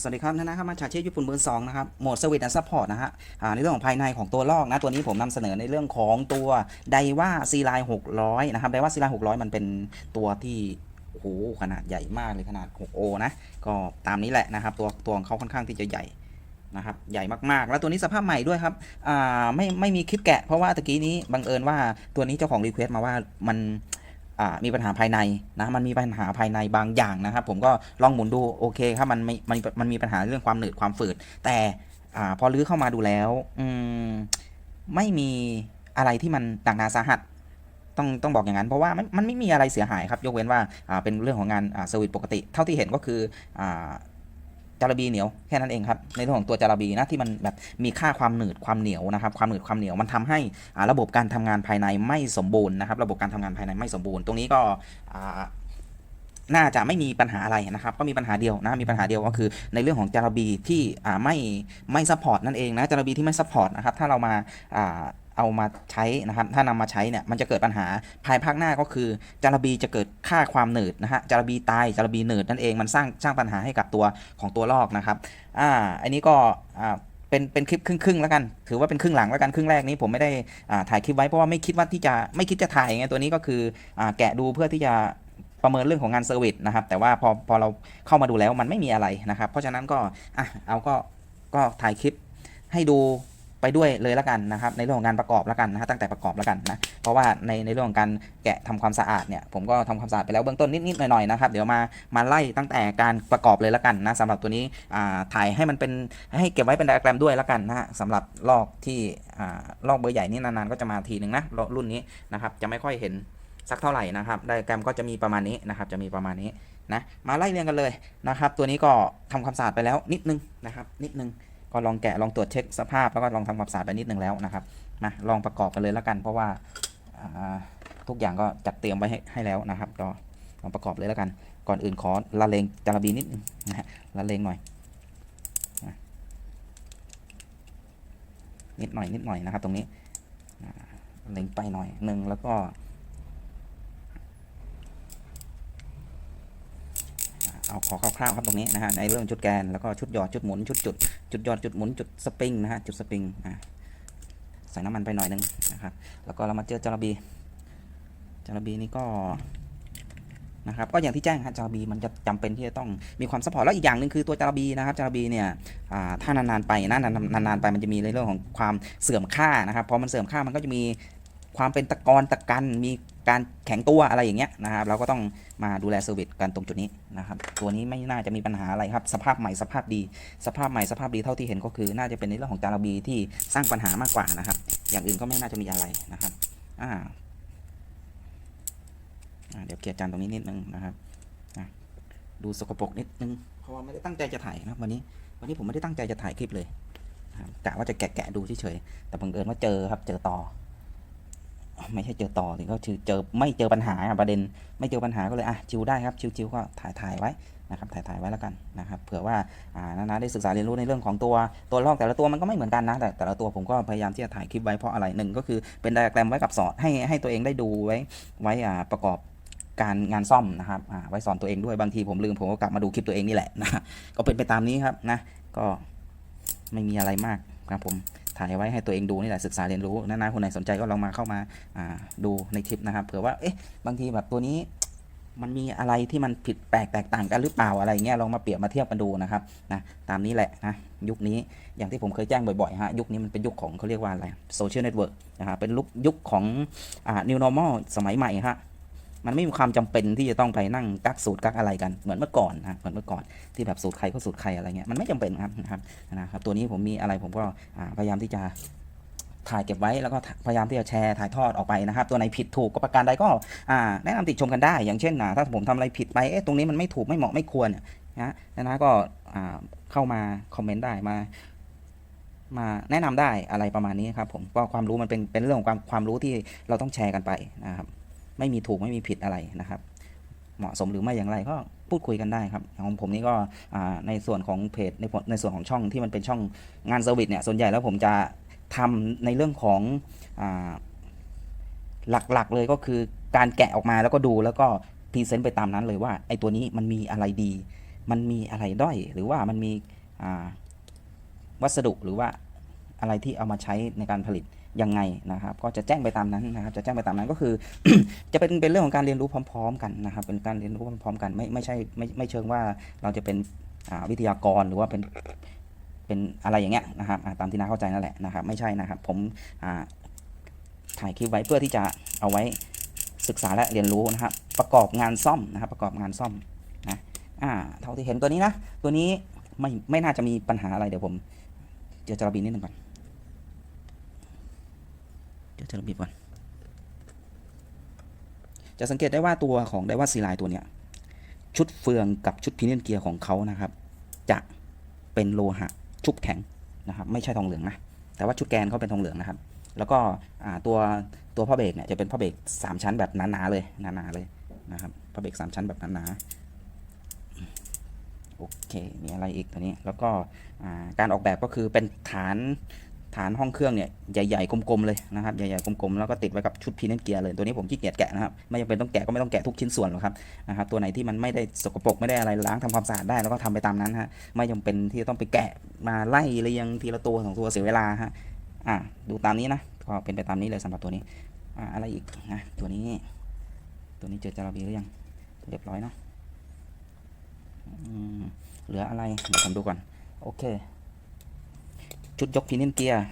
สวัสดีครับท่านนะครับมาจาเชฟญี่ปุ่นเบอร์สองนะครับโหมดสวิตและซัพพอร์ตนะฮะในเรื่องของภายในของตัวลอกนะตัวนี้ผมนำเสนอในเรื่องของตัวไดว่าซีไลหกร้อยนะครับไดว่าซีไลหกร้อยมันเป็นตัวที่โอ้โหขนาดใหญ่มากเลยขนาด 6O นะก็ตามนี้แหละนะครับ ตัวตัวของเขาค่อนข้างที่จะใหญ่นะครับใหญ่มากๆ แล้วตัวนี้สภาพใหม่ด้วยครับอ่าไม่ไม่มีคลิปแกะเพราะว่าตะกี้นี้บังเอิญว่าตัวนี้เจ้าของรีเควสต์มาว่ามัน มีปัญหาภายในนะมันมีปัญหาภายในบางอย่างนะครับ ผมก็ลองหมุนดูโอเคครับมันมันมันมีปัญหาเรื่องความหนืดความฝืด แต่อพอรื้อเข้ามาดูแล้วอืมไม่มีอะไรที่มันหนักหนาสาหัสต้องต้องบอกอย่างนั้นเพราะว่ามันมันไม่มีอะไรเสียหายครับ ยกเว้นว่าเป็นเรื่องของงานอ่าสวิตปกติ เท่าที่เห็นก็คืออ จาระบีเหนียวแค่นั้นเองครับในเรื่องของตัวจาระบีนะที่มันแบบมีค่าความหนืดความเหนียวนะครับความหนืดความเหนียวมันทำให้อ่าระบบการทำงานภายในไม่สมบูรณ์นะครับ ระบบการทำงานภายในไม่สมบูรณ์ ตรงนี้ก็อ่าน่าจะไม่มีปัญหาอะไรนะครับ ก็มีปัญหาเดียวนะ มีปัญหาเดียวก็คือในเรื่องของจารบีที่อ่าไม่ไม่ซัพพอร์ตนั่นเองนะจารบีที่ไม่ซัพพอร์ตนะครับ ถ้าเรามาอ่า เอามาใช้นะครับ ถ้านำมาใช้เนี่ยมันจะเกิดปัญหาภายภาคหน้าก็คือจารบีจะเกิดค่าความหนืดนะฮะจารบีตายจารบีหนืดนั่นเองมันสร้างสร้างปัญหาให้กับตัวของตัวลอกนะครับอ่าอันนี้ก็อ่าเป็นเป็นคลิปครึ่งๆแล้วกัน ถือว่าเป็นครึ่งหลังแล้วกันครึ่งแรกนี้ผมไม่ได้อ่าถ่ายคลิปไว้เพราะว่าไม่คิดว่าที่จะไม่คิดจะถ่ายไงตัวนี้ก็คืออ่าแกะดูเพื่อที่จะประเมินเรื่องของงานเซอร์วิสนะครับ แต่ว่าพอพอเราเข้ามาดูแล้วมันไม่มีอะไรนะครับ เพราะฉะนั้นก็อะเอาก็ก็ถ่ายคลิปให้ดู ไปด้วยเลยล้วกันนะครับในเรื่องของงานประกอบล้วกันนะฮะตั้งแต่ประกอบล้วกันนะเพราะว่าในในเรื่องของการแกะทำความสะอาดเนี่ยผมก็ทำความสะอาดไปแล้วเบื้องต้นนิดๆหน่อยๆนะครับเดี๋ยวมามาไล่ตั้งแต่การประกอบเลยล้วกันนะสำหรับตัวนี้อ่าถ่ายให้มันเป็นให้เก็บไว้เป็นไดอะแกรมด้วยล้วกันนะฮะสำหรับลอกที่อ่าลอกเบอร์ใหญ่นี่นานๆก็จะมาทีหนึ่งนะรุ่นนี้นะครับจะไม่ค่อยเห็นสักเท่าไหร่นะครับไดอะแกรมก็จะมีประมาณนี้นะครับจะมีประมาณนี้นะมาไล่เรียงกันเลยนะครับ ตัวนี้ก็ทำความสะอาดไปแล้วนิดนึงนะครับนิดนึง ก็ลองแกะลองตรวจเช็คสภาพแล้วก็ลองทำความสะอาดไปนิดนึงแล้วนะครับมาลองประกอบกันเลยแล้วกัน เพราะว่าาทุกอย่างก็จัดเตรียมไว้ให้ให้แล้วนะครับก็ลองประกอบเลยแล้วกัน ก่อนอื่นขอละเลงจาระบีนิดนึงนะฮะละเลงหน่อยนิดหน่อยนิดหน่อยนะครับ ตรงนี้ละเลงไปหน่อยหนึ่งแล้วก็ เอาขอคร่าวๆครับตรงนี้นะฮะในเรื่องชุดแกนแล้วก็ชุดหยอดชุดหมุนชุดจุดจุดหยอดจุดหมุนจุดสปริงนะฮะจุดสปริงอะใส่น้ำมันไปหน่อยหนึงนะครับแล้วก็เรามาเจอจาระบีจาระบีนี่ก็นะครับก็อย่างที่แจ้งฮะจาระบีมันจะจำเป็นที่จะต้องมีความซัพพอร์ตแล้วอีกอย่างหนึ่งคือตัวจาระบีนะครับจาระบีเนี่ยถ้านานๆไปนะนานๆนานๆไปมันจะมีในเรื่องของความเสื่อมค่านะครับพอมันเสื่อมค่ามันก็จะมีความเป็นตะกอนตะกันมี การแข็งตัวอะไรอย่างเงี้ยนะครับ เราก็ต้องมาดูแลเซอร์วิสกันตรงจุดนี้นะครับ ตัวนี้ไม่น่าจะมีปัญหาอะไรครับ สภาพใหม่สภาพดี สภาพใหม่สภาพดีเท่าที่เห็นก็คือ น่าจะเป็นในเรื่องของจาระบีที่สร้างปัญหามากกว่านะครับ อย่างอื่นก็ไม่น่าจะมีอะไรนะครับอ่าเดี๋ยวเกียร์จานตรงนี้นิดนึงนะครับดูสกปรกนิดนึงเพราะว่าไม่ได้ตั้งใจจะถ่ายนะวันนี้ วันนี้ผมไม่ได้ตั้งใจจะถ่ายคลิปเลยกะว่าจะแกะๆดูเฉยๆแต่บังเอิญว่าเจอครับเจอต่อ ไม่ใช่เจอต่อถึงก็คือเจอไม่เจอปัญหาอะประเด็น ไม่เจอปัญหาก็เลยอะชิวได้ครับชิวๆก็ถ่ายถ่ายไว้นะครับถ่ายถ่ายไว้แล้วกันนะครับเผื่อว่าอ่านาๆได้ศึกษาเรียนรู้ในเรื่องของตัวตัวลอกแต่ละตัวมันก็ไม่เหมือนกันนะแต่แต่ละตัวผมก็พยายามที่จะถ่ายคลิปไว้เพราะอะไรหนึ่งก็คือเป็นไดอะแกรมไว้กับสอนให้ให้ตัวเองได้ดูไว้ไว้อ่าประกอบการงานซ่อมนะครับอ่าไว้สอนตัวเองด้วยบางทีผมลืมผมก็กลับมาดูคลิปตัวเองนี่แหละนะก็เป็นไปตามนี้ครับนะก็ไม่มีอะไรมากครับผม ถ่ายไว้ให้ตัวเองดูนี่แหละศึกษาเรียนรู้นะๆคนไหนสนใจก็ลองมาเข้ามาดูในคลิปนะครับเผื่อว่าเอ๊ะบางทีแบบตัวนี้มันมีอะไรที่มันผิดแปลกแตกต่างกันหรือเปล่าอะไรเงี้ยลองมาเปรียบมาเทียบกันดูนะครับนะตามนี้แหละนะยุคนี้อย่างที่ผมเคยแจ้งบ่อยๆฮะยุคนี้มันเป็นยุคของเขาเรียกว่าอะไรโซเชียลเน็ตเวิร์กนะครับเป็นลุกยุคของอ่า new normal สมัยใหม่ฮะ มันไม่มีความจำเป็นที่จะต้องไปนั่งกักสูตรกักอะไรกันเหมือนเมื่อก่อนนะเหมือนเมื่อก่อนที่แบบสูตรใครก็สูตรใครอะไรเงี้ยมันไม่จำเป็นครับนะครับนะครับตัวนี้ผมมีอะไรผมก็พยายามที่จะถ่ายเก็บไว้แล้วก็พยายามที่จะแชร์ถ่ายทอดออกไปนะครับ ตัวไหนผิดถูกก็ประการใดก็แนะนำติชมกันได้ อย่างเช่นนะถ้าผมทำอะไรผิดไปเอ๊ะตรงนี้มันไม่ถูกไม่เหมาะไม่ควรนะนะนะก็เข้ามาคอมเมนต์ได้มามาแนะนำได้อะไรประมาณนี้ครับผมก็ความรู้มันเป็นเป็นเรื่องของความความรู้ที่เราต้องแชร์กันไปนะครับ ไม่มีถูกไม่มีผิดอะไรนะครับ เหมาะสมหรือไม่อย่างไรก็พูดคุยกันได้ครับของผมนี่ก็ในส่วนของเพจในในส่วนของช่องที่มันเป็นช่องงานเซอร์วิสเนี่ยส่วนใหญ่แล้วผมจะทำในเรื่องของอหลักๆเลยก็คือการแกะออกมาแล้วก็ดูแล้วก็พรีเซนต์ไปตามนั้นเลยว่าไอ้ตัวนี้มันมีอะไรดี มันมีอะไรด้อย หรือว่ามันมีวัสดุหรือว่าอะไรที่เอามาใช้ในการผลิต ยังไงนะครับ ก็จะแจ้งไปตามนั้นนะครับ จะแจ้งไปตามนั้นก็คือ จะเป็นเป็นเรื่องของการเรียนรู้พร้อม ๆ กันนะครับ เป็นการเรียนรู้พร้อมๆ กันไม่ไม่ใช่ไม่ไม่เชิงว่าเราจะเป็นวิทยากรหรือว่าเป็นเป็นอะไรอย่างเงี้ยนะครับตามที่น้าเข้าใจนั่นแหละนะครับ ไม่ใช่นะครับ ผมถ่ายคลิปไว้เพื่อที่จะเอาไว้ศึกษาและเรียนรู้นะครับ ประกอบงานซ่อมนะครับ ประกอบงานซ่อมนะอ่าเท่าที่เห็นตัวนี้นะ ตัวนี้ไม่ไม่น่าจะมีปัญหาอะไรเดี๋ยวผมเจอจระบีนิดนึงก่อน เจอจะบีก่อน จะสังเกตได้ว่าตัวของไดว่าซีไลตัวเนี้ยชุดเฟืองกับชุดพิเนียนเกียร์ของเขานะครับ จะเป็นโลหะชุบแข็งนะครับ ไม่ใช่ทองเหลืองนะแต่ว่าชุดแกนเขาเป็นทองเหลืองนะครับ แล้วก็ตัวตัวพ่อเบรกเนี่ยจะเป็นพ่อเบรกสามชั้นแบบหนาๆเลยหนาๆเลยนะครับพ่อเบรกสามชั้นแบบหนาๆโอเคมีอะไรอีกตัวนี้แล้วก็การออกแบบก็คือเป็นฐาน ฐานห้องเครื่องเนี่ยใหญ่ๆกลมๆเลยนะครับใหญ่ๆกลมๆแล้วก็ติดไว้กับชุดพีเนนเกียร์เลยตัวนี้ผมขี้เกียจแกะนะครับไม่จำเป็นต้องแกะก็ไม่ต้องแกะทุกชิ้นส่วนหรอกครับนะครับตัวไหนที่มันไม่ได้สกปรกไม่ได้อะไรล้างทำความสะอาดได้แล้วก็ทำไปตามนั้นฮะไม่จำเป็นที่จะต้องไปแกะมาไล่เรียงทีละตัวสองตัวเสียเวลาฮะอะดูตามนี้นะก็เป็นไปตามนี้เลยสำหรับตัวนี้อะอะไรอีกนะตัวนี้ ตัวนี้เจอจาระบีหรือยังเรียบร้อยเนาะอืมเหลืออะไรเดี๋ยวผมดูก่อนโอเค ชุดยกพินเนนเกียร์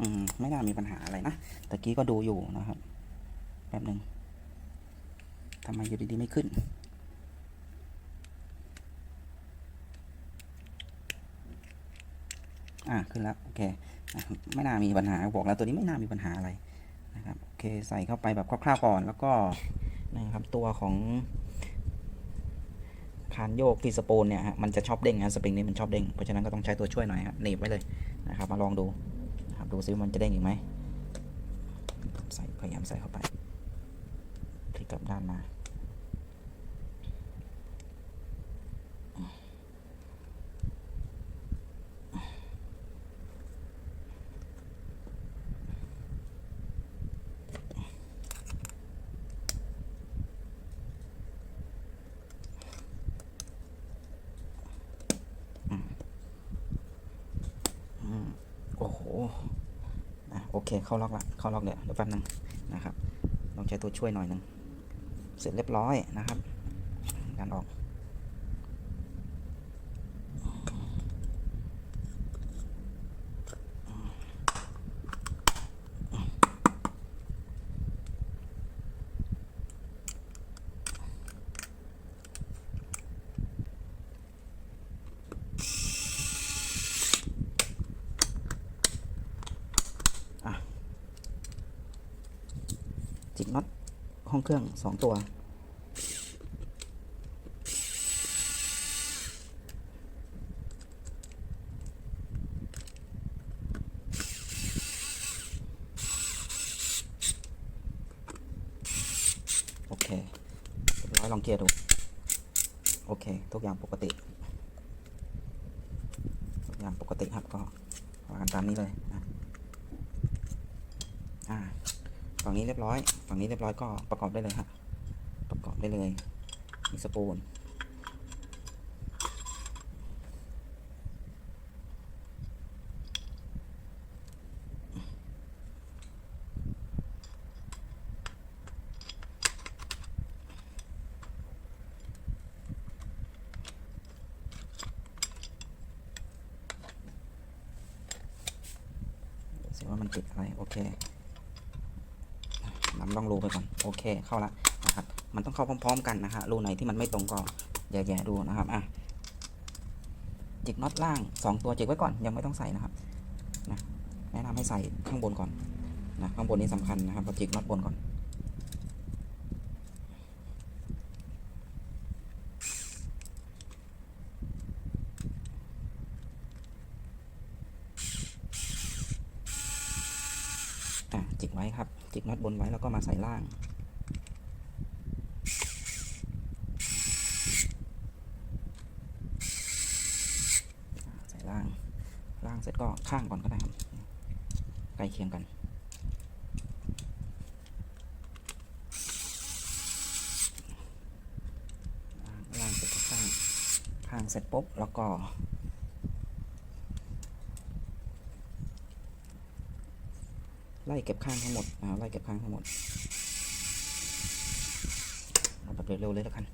อืม ไม่น่ามีปัญหาอะไรนะตะกี้ก็ดูอยู่นะครับแป๊บหนึ่งทำไมอยู่ดีๆ ไม่ขึ้น อ่าขึ้นแล้ว โอเคไม่น่ามีปัญหาบอกแล้วตัวนี้ไม่น่ามีปัญหาอะไรนะครับ โอเค ใส่เข้าไปแบบคร่าวๆก่อน แล้วก็นะครับตัวของานโยกฟีสโปนเนี่ยฮะมันจะชอบเด้งนะสปริงนี้มันชอบเด้งเพราะฉะนั้นก็ต้องใช้ตัวช่วยหน่อยฮะหนีบไว้เลยนะครับมาลองดูนะครับดูซิมันจะเด้งอีกไหมใส่พยายามใส่เข้าไปพลิกกลับด้านมา โอ้โหอะโอเคเข้าล็อกละเข้าล็อกเดี๋ยวเดี๋ยวแป๊บนึงนะครับลองใช้ตัวช่วยหน่อยหนึงเสร็จเรียบร้อยนะครับ การออกน็อต ห้องเครื่องสองตัว โอเคเรียบร้อยลองเกียร์ดู โอเค ทุกอย่างปกติ ทุกอย่างปกติครับก็วางกันตามนี้เลยนะอ่า ฝั่งนี้เรียบร้อย ฝั่งนี้เรียบร้อยก็ประกอบได้เลยฮะประกอบได้เลยมีสปูนดูสิว่ามันติดอะไร โอเค นำล่องรูไปก่อนโอเคเข้าละนะครับมันต้องเข้าพร้อมๆกันนะฮะรูไหนที่มันไม่ตรงก็แย่ๆดูนะครับอะจิกน็อตล่าง 2 ตัวจิกไว้ก่อนยังไม่ต้องใส่นะครับนะแนะนำให้ใส่ข้างบนก่อนนะข้างบนนี้สำคัญนะครับเราจิกน็อตบนก่อน จิกน็อตบนไว้แล้วก็มาใส่ล่าง ใส่ล่าง ล่างเสร็จก็ข้างก่อนก็ได้ครับใกล้เคียงกันล่างเสร็จก็ข้าง ข้างเสร็จปุ๊บแล้วก็ ไล่เก็บข้างทั้งหมดอ่าไล่เก็บข้างทั้งหมดเอาแบบเร็วๆเลยแล้วกัน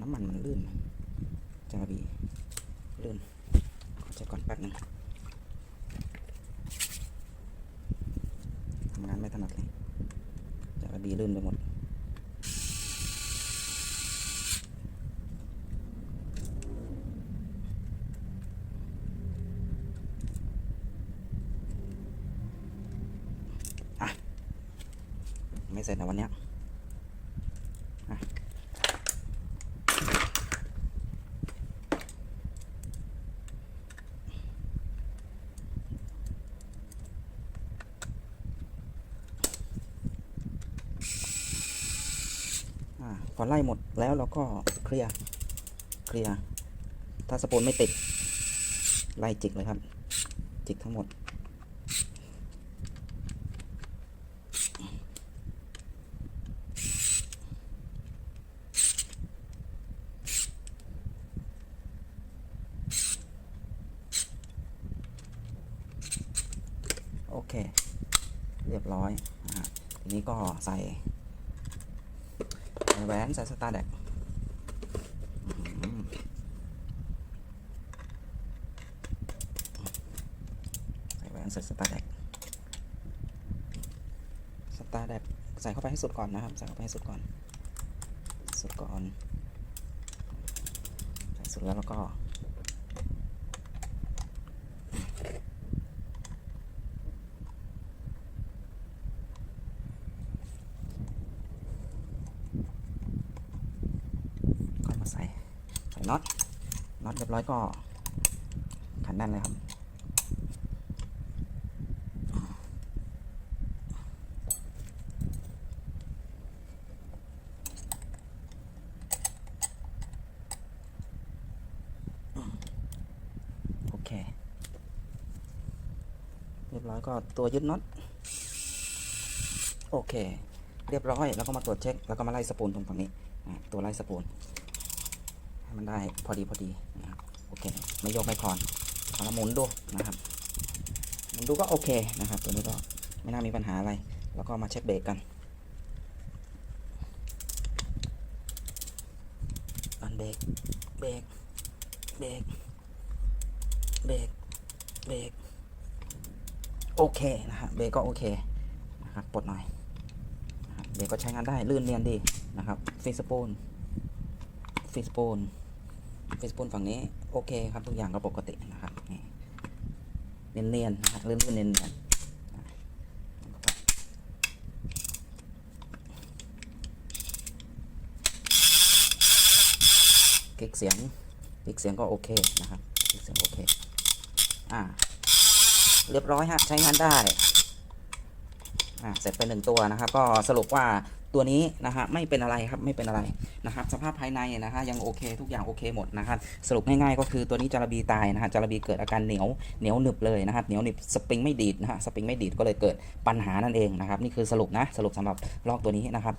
น้ำมันมันลื่นจารบีลื่นขอเช็คก่อนแป๊บหนึงทำงานไม่ถนัดเลยจารบีลื่นไปหมด อะ ไม่เส ร็จนะวันเนี้ยพอไล่หมดแล้วเราก็เคลียร์ เคลียร์ ถ้าสปูนไม่ติด ไล่จิกเลยครับ จิกทั้งหมด โอเค เรียบร้อยนะฮะทีนี้ก็ใส่ใส่แหวนใส่สตาร์แดกใส่แหวนใส่สตาร์แดกสตาร์แดกใส่เข้าไปให้สุดก่อนนะครับ ใส่เข้าไปให้สุดก่อน สุดก่อน ใส่สุดแล้วแล้วก็ก็มาใส่ใส่ น็อตน็อตเรียบร้อยก็ขันแน่นเลยครับโอเค เรียบร้อยก็ตัวยึดน็อตโอเค เรียบร้อยแล้วก็มาตรวจเช็ค แล้วก็มาไล่สปูนตรงฝั่งนี้ตัวไล่สปูน ให้มันได้พอดีพอดีนะครับโอเค ไม่โยกไม่คลอนเอาละหมุนดูนะครับหมุนดูก็โอเคนะครับ ตัวนี้ก็ไม่น่ามีปัญหาอะไร แล้วก็มาเช็คเบรกกันอันเบรกเบรกเบรกเบรกเบรกโอเคนะฮะเบรกก็โอเคนะครับปลดหน่อยเบรกก็ใช้งานได้ลื่นเนียนดีนะครับฟิสปูนฟิสปูน ฟิสปูนฝั่งนี้ โอเคครับ ทุกอย่างก็ปกตินะครับนี่เนียนๆนะครับลื่นๆเนียนๆคลิกเสียงคลิกเสียงก็โอเคนะครับคลิกเสียงโอเค อ่า เรียบร้อยฮะ ใช้งานได้ เสร็จไปหนึ่งตัวนะครับ ก็สรุปว่าตัวนี้นะฮะไม่เป็นอะไรครับไม่เป็นอะไรนะครับ สภาพภายในนะฮะยังโอเค ทุกอย่างโอเคหมดนะครับสรุปง่ายๆก็คือตัวนี้จาระบีตายนะฮะจาระบีเกิดอาการเหนียวเหนียวหนึบเลยนะครับเหนียวหนึบสปริงไม่ดีดนะฮะสปริงไม่ดีดก็เลยเกิดปัญหานั่นเองนะครับนี่คือสรุปนะสรุปสำหรับลอกตัวนี้นะครับ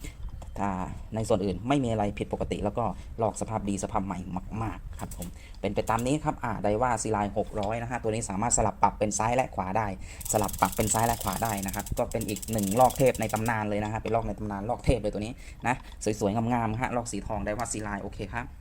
ในส่วนอื่นไม่มีอะไรผิดปกติ แล้วก็ลอกสภาพดีสภาพใหม่มาก ๆ ครับผม เป็นไปตามนี้ครับอ่าไดว่าซีไลน์600 นะฮะ ตัวนี้สามารถสลับปรับเป็นซ้ายและขวาได้ สลับปรับเป็นซ้ายและขวาได้นะครับ ก็เป็นอีกหนึ่งลอกเทพในตำนานเลยนะฮะ เป็นลอกในตำนานลอกเทพเลยตัวนี้นะ สวยๆ งามๆฮะ ลอกสีทองไดว่าซีไลน์โอเคครับ